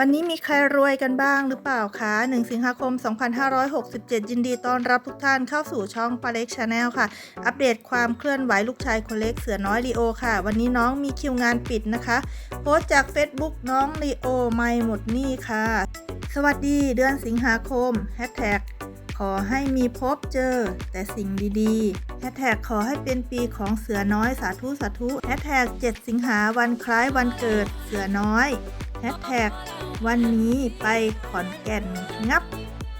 วันนี้มีใครรวยกันบ้างหรือเปล่าคะ 1 สิงหาคม 2567 ยินดีต้อนรับทุกท่านเข้าสู่ช่องปาเล็กชาแนลค่ะ อัปเดตความเคลื่อนไหวลูกชายคนเล็กเสือน้อยลีโอค่ะ วันนี้น้องมีคิวงานปิดนะคะ โพสต์จาก Facebook น้องลีโอไม่หมดนี้ค่ะ สวัสดีเดือนสิงหาคมแฮชแท็กขอให้มีพบเจอแต่สิ่งดีๆแฮชแท็กขอให้เป็นปีของเสือน้อยสาธุสาธุแฮชแท็ก7สิงหาวันคล้ายวันเกิดเสือน้อย แฮชแท็กวันนี้ไปขอนแก่นงับ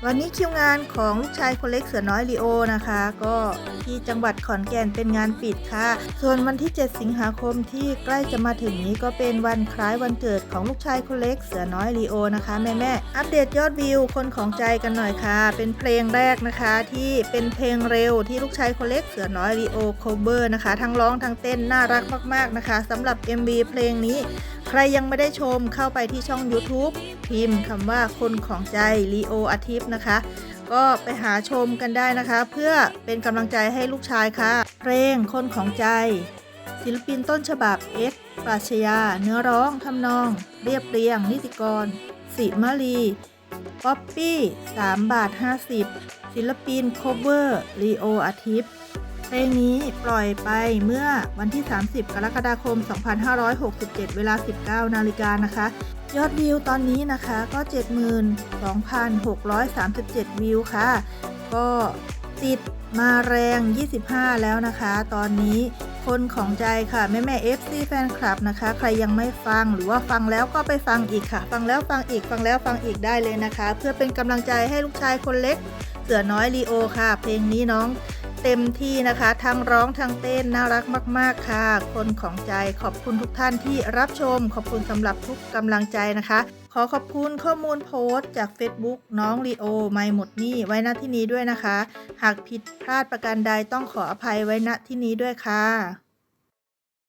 วันนี้คิวงานของลูกชายคนเล็กเสือน้อยลีโอนะคะ ก็ที่จังหวัดขอนแก่นเป็นงานปิดค่ะ ส่วนวันที่ 7 สิงหาคมที่ใกล้จะมาถึงนี้ก็เป็นวันคล้ายวันเกิดของลูกชายคนเล็กเสือน้อยลีโอนะคะแม่แม่อัปเดตยอดวิวคนของใจกันหน่อยค่ะ เป็นเพลงแรกนะคะที่เป็นเพลงเร็วที่ลูกชายคนเล็กเสือน้อยลีโอโคเวอร์นะคะ ทั้งร้องทั้งเต้นน่ารักมากๆนะคะสำหรับ MV เพลงนี้ ใครยังไม่ได้ชมเข้าไปที่ช่อง YouTube พิมพ์คำว่าคนของใจลีโออาทิตย์นะคะ ก็ไปหาชมกันได้นะคะ เพื่อเป็นกำลังใจให้ลูกชายค่ะ เพลงคนของใจ ศิลปินต้นฉบับเอ็กปราชญาเนื้อร้องทำนอง เรียบเรียง นิติกร สิมาลีป๊อปปี้ 3 บาท 50 ศิลปินโคเวอร์ลีโออาทิตย์ เพลงนี้ปล่อยไปเมื่อวันที่ 30 กรกฎาคม 2567 เวลา 19 นาฬิกานะคะ ยอดวิวตอนนี้นะคะก็ 72,637 วิวค่ะ ก็ติดมาแรง 25 แล้วนะคะ ตอนนี้คนของใจค่ะ แม่แม่ FC แฟนคลับนะคะ ใครยังไม่ฟังหรือว่าฟังแล้วก็ไปฟังอีกค่ะ ฟังแล้วฟังอีกฟังแล้วฟังอีกได้เลยนะคะ เพื่อเป็นกำลังใจให้ลูกชายคนเล็ก เสือน้อยลีโอค่ะ เพลงนี้น้อง เต็มที่นะคะ ทั้งร้องทั้งเต้นน่ารักมาก ๆ ค่ะ คนของใจขอบคุณทุกท่านที่รับชม ขอบคุณสำหรับทุกกำลังใจนะคะ ขอขอบคุณข้อมูลโพสต์จาก Facebook น้องลีโอไม่หมดนี่ไว้ณที่นี้ด้วยนะคะ หากผิดพลาดประการใดต้องขออภัยไว้ณที่นี้ด้วยค่ะ